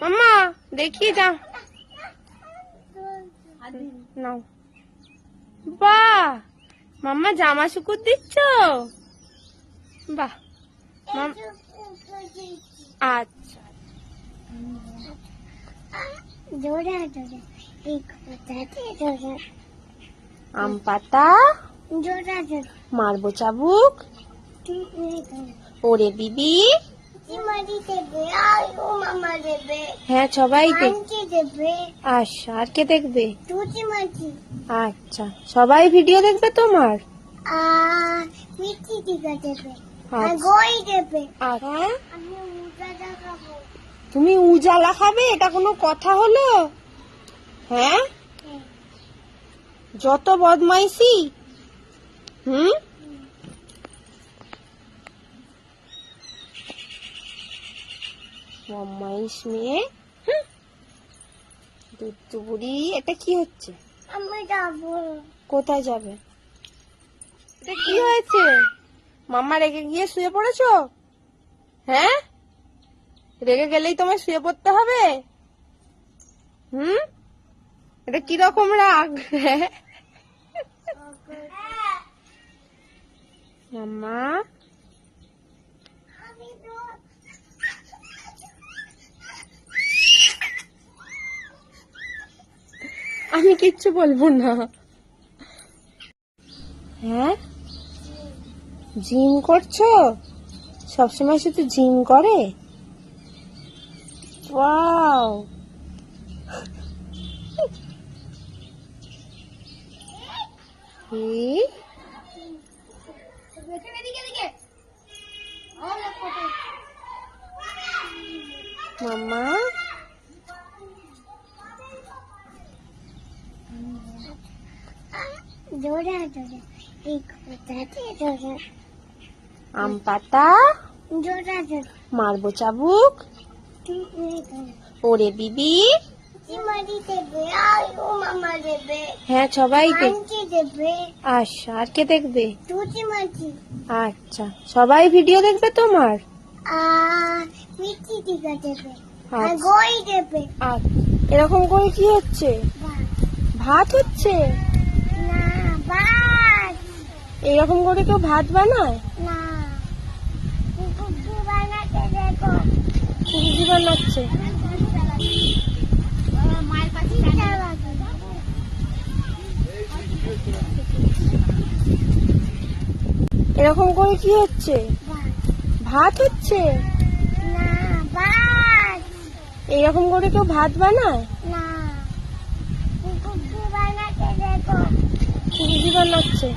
মাম্মা দেখি যা নাও। বাহ মাম্মা জামা শুকুর দিচ্ছ? বাহ আচ্ছা। আম পাতা মারবো চাবুক ওরে দিদি হ্যাঁ সবাই দেখ আন্টি দেবে। আচ্ছা আর কে দেখবে? আচ্ছা সবাই ভিডিও দেখবে তোমার? আচ্ছা। দেখাবো। তুমি উজালা খাবে এটা কোনো কথা হলো? হ্যাঁ। যত বদমাইশি। হুম? বদমাইশ মেয়ে। দুধ বুড়ি এটা কি হচ্ছে? আমি যাব। কোথায় যাবে? এটা কি হয়েছে? মাম্মা রেগে গিয়ে শুয়ে পড়েছো? হ্যাঁ? রেগে গেলেই তোমায় শুয়ে পড়তে হবে? হুম? এটা কীরকম রাগ? মাম্মা আমি তো আমি কিচ্ছু বলব না। হ্যাঁ? জিম করছ? সবসময় শুধু জিম করে? ওয়াও। কি? জোড়া জোড়া এক কোথাতে জোড়া আম পাতা জোড়া জোড়া মারবো চাবুক। ওরে দেবে হ্যাঁ সবাই দেখ আন্টি দেবে। আচ্ছা আর কে দেখবে? আচ্ছা সবাই ভিডিও দেখবে তোমার? আচ্ছা। আচ্ছা। এরকম করে কি হচ্ছে? ভাত হচ্ছে? এরকম করে কেউ ভাত বানায়? বানাচ্ছে? এরকম করে কি হচ্ছে? ভাত হচ্ছে? এরকম করে কেউ ভাত বানায় না কুকুর বানাতে দেখো কি বানাচ্ছে